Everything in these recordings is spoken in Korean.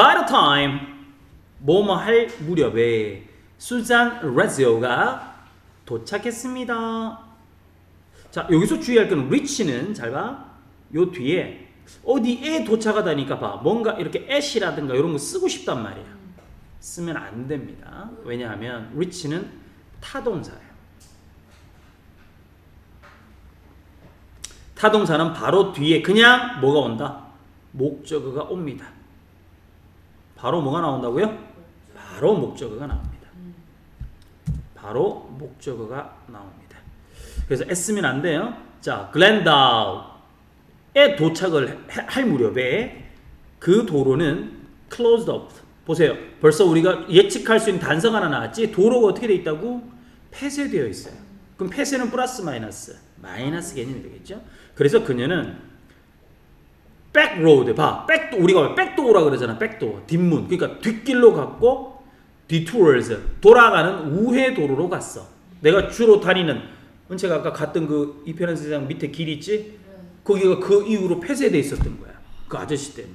by the time 뭐뭐 할 무렵에 수잔 레지오가 도착했습니다. 자, 여기서 주의할 건 reach는 잘 봐. 요 뒤에 어디에 도착하다니까 봐. 뭔가 이렇게 at이라든가 이런 거 쓰고 싶단 말이야. 쓰면 안 됩니다. 왜냐하면 reach는 타동사예요. 타동사는 바로 뒤에 그냥 뭐가 온다? 목적어가 옵니다. 바로 뭐가 나온다고요? 바로 목적어가 나옵니다. 바로 목적어가 나옵니다. 그래서 애쓰면 안 돼요. 자, 글렌다우에 도착을 해- 할 무렵에 그 도로는 closed up. 보세요. 벌써 우리가 예측할 수 있는 단서가 하나 나왔지. 도로가 어떻게 돼 있다고? 폐쇄되어 있어요. 그럼 폐쇄는 플러스 마이너스. 마이너스 개념이 되겠죠. 그래서 그녀는 백로드 봐. 백도 우리가 백도어라 그러잖아. 백도어 뒷문. 그러니까 뒷길로 갔고 detours 돌아가는 우회 도로로 갔어. 내가 주로 다니는 은채가 아까 갔던 그 이편한 세상 밑에 길 있지? 거기가 그 이후로 폐쇄돼 있었던 거야. 그 아저씨 때문에.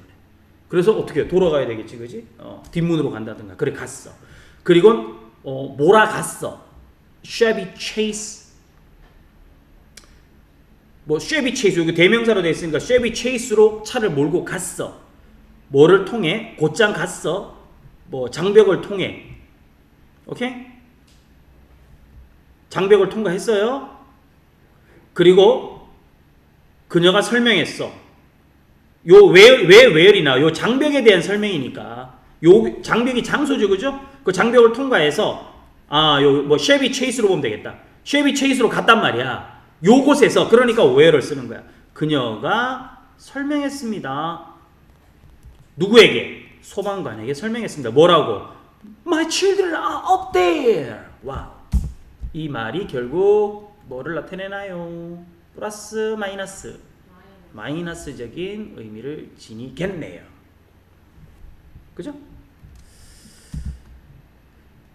그래서 어떻게 돌아가야 되겠지, 그지? 어, 뒷문으로 간다든가. 그래 갔어. 그리고 어, 몰아갔어. Chevy Chase. 뭐 Chevy Chase 여기 대명사로 돼 있으니까 Chevy Chase로 차를 몰고 갔어. 뭐를 통해 곧장 갔어. 뭐 장벽을 통해. 오케이? 장벽을 통과했어요. 그리고 그녀가 설명했어. 요 왜왜 웨얼이나 요 장벽에 대한 설명이니까 요 장벽이 장소죠, 그죠? 그 장벽을 통과해서 아 요 뭐 쉐비 체이스로 보면 되겠다. 쉐비 체이스로 갔단 말이야. 요곳에서 그러니까 웨얼을 쓰는 거야. 그녀가 설명했습니다. 누구에게? 소방관에게 설명했습니다. 뭐라고? My children are up there. 와. 이 말이 결국 뭐를 나타내나요? 플러스 마이너스 마이너스적인 의미를 지니겠네요. 그죠?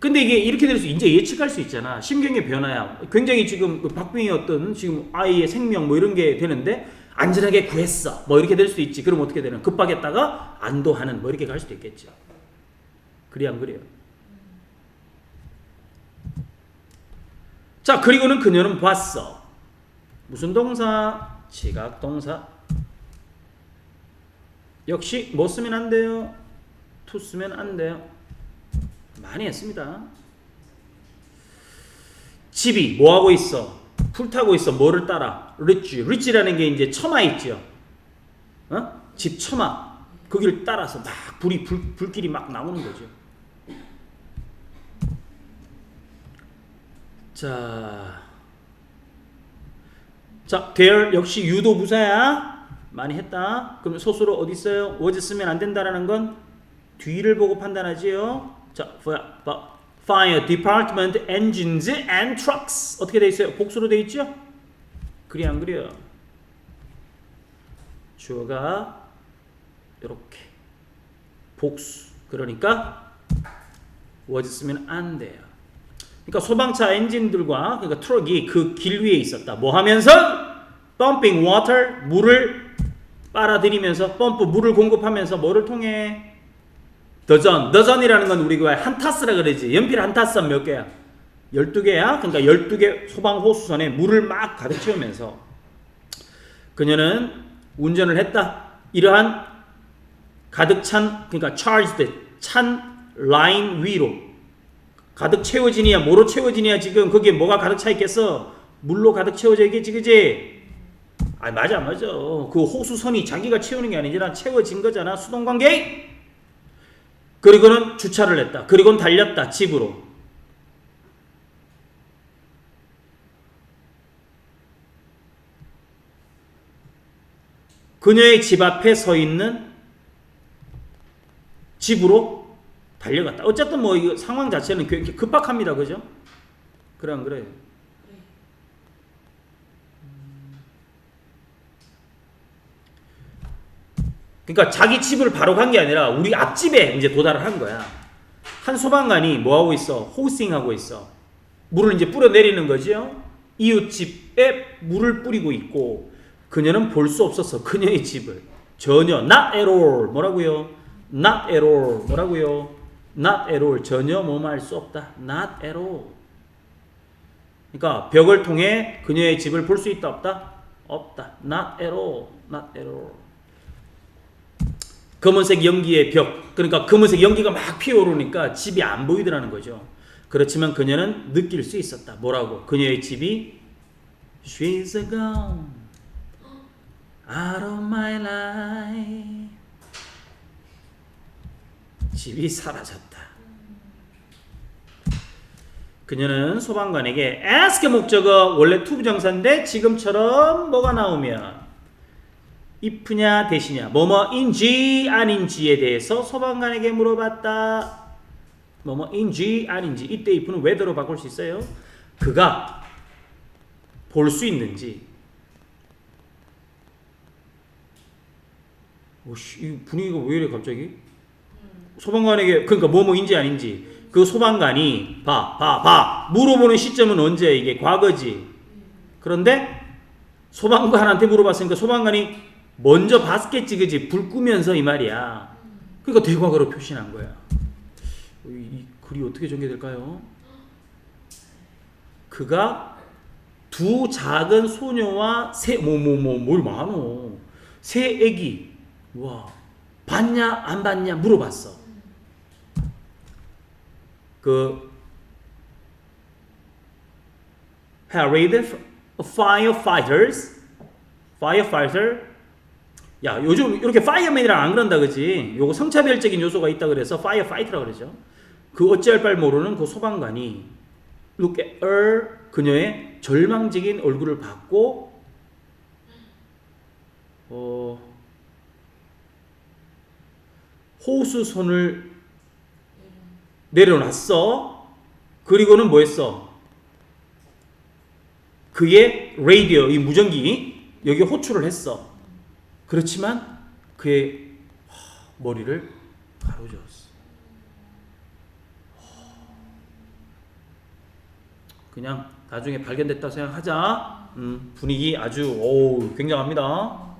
근데 이게 이렇게 될 수 이제 예측할 수 있잖아. 심경의 변화야. 굉장히 지금 그 박빙의 어떤 지금 아이의 생명 뭐 이런 게 되는데 안전하게 구했어. 뭐 이렇게 될 수도 있지. 그럼 어떻게 되는? 급하겠다가 안도하는 뭐 이렇게 갈 수도 있겠죠. 그래 안 그래요? 자 그리고는 그녀는 봤어. 무슨 동사? 지각 동사. 역시 뭐 쓰면 안 돼요? to 쓰면 안 돼요. 많이 했습니다. 집이 뭐 하고 있어? 풀 타고 있어. 뭐를 따라? 리치. 리치라는 게 이제 처마 있죠. 어? 집 처마. 거기를 따라서 막 불이 불, 불길이 막 나오는 거죠. 자. 자, there 역시 유도 부사야. 많이 했다. 그럼 소수로 어디 있어요? was 쓰면 안 된다라는 건 뒤를 보고 판단하지요. 자, fire department engines and trucks 어떻게 돼 있어요? 복수로 돼 있죠? 그리 안 그래요? 주어가 이렇게 복수. 그러니까 was 쓰면 안 돼요. 그러니까 소방차 엔진들과 그러니까 트럭이 그 길 위에 있었다. 뭐 하면서 pumping water 물을 빨아들이면서 펌프 물을 공급하면서 뭐를 통해 더전 더전이라는 건 우리가 한 타스라 그러지. 연필 한 타스 몇 개야? 12개야. 그러니까 12개 소방 호수선에 물을 막 가득 채우면서 그녀는 운전을 했다. 이러한 가득 찬 그러니까 charged 찬 라인 위로. 가득 채워지니야 뭐로 채워지니야 지금. 거기에 뭐가 가득 차 있겠어? 물로 가득 채워져 있겠지 그지? 아 맞아 맞아. 그 호수선이 자기가 채우는 게 아니라 채워진 거잖아. 수동 관계 그리고는 주차를 했다 그리고는 달렸다 집으로 그녀의 집 앞에 서 있는 집으로 달려갔다. 어쨌든 뭐 상황 자체는 급박합니다. 그죠? 안 그래요? 그러니까 자기 집을 바로 간 게 아니라 우리 앞집에 이제 도달을 한 거야. 한 소방관이 뭐 하고 있어? 호싱 하고 있어. 물을 이제 뿌려 내리는 거죠. 이웃집에 물을 뿌리고 있고 그녀는 볼 수 없었어. 그녀의 집을 전혀 not at all 뭐라고요? not at all 뭐라고요? not at all 전혀 뭐할 수 없다. not at all. 그러니까 벽을 통해 그녀의 집을 볼 수 있다 없다? 없다. not at all. not at all. 검은색 연기의 벽. 그러니까 검은색 연기가 막 피어오르니까 집이 안 보이더라는 거죠. 그렇지만 그녀는 느낄 수 있었다. 뭐라고? 그녀의 집이 She's gone out of my life. 집이 사라졌다. 그녀는 소방관에게 ask 목적어 원래 투부정사인데 지금처럼 뭐가 나오면 if냐 대시냐 뭐뭐인지 아닌지에 대해서 소방관에게 물어봤다. 뭐뭐인지 아닌지 이때 if는 whether로 바꿀 수 있어요. 그가 볼 수 있는지 오씨 이 분위기가 왜 이래 갑자기? 소방관에게 그러니까 뭐뭐인지 아닌지 그 소방관이 봐 봐 봐 물어보는 시점은 언제 이게 과거지 그런데 소방관한테 물어봤으니까 소방관이 먼저 봤겠지 그지 불 끄면서 이 말이야. 그러니까 대과거로 표시한 거야. 이, 이 글이 어떻게 전개될까요? 그가 두 작은 소녀와 세 뭐 뭐 뭐 뭘 많어. 새 애기. 와 봤냐 안 봤냐 물어봤어. 그 harried firefighters firefighter 야 요즘 이렇게 fireman이랑 안 그런다 그지 요거 성차별적인 요소가 있다 그래서 firefighter라고 그러죠 그 어찌할 바를 모르는 그 소방관이 look at her 그녀의 절망적인 얼굴을 봤고 어 호수 손을 내려놨어. 그리고는 뭐 했어? 그의 라디오, 이 무전기, 여기 호출을 했어. 그렇지만 그의 머리를 가로저었어. 그냥 나중에 발견됐다고 생각하자. 음, 분위기 아주 오 굉장합니다.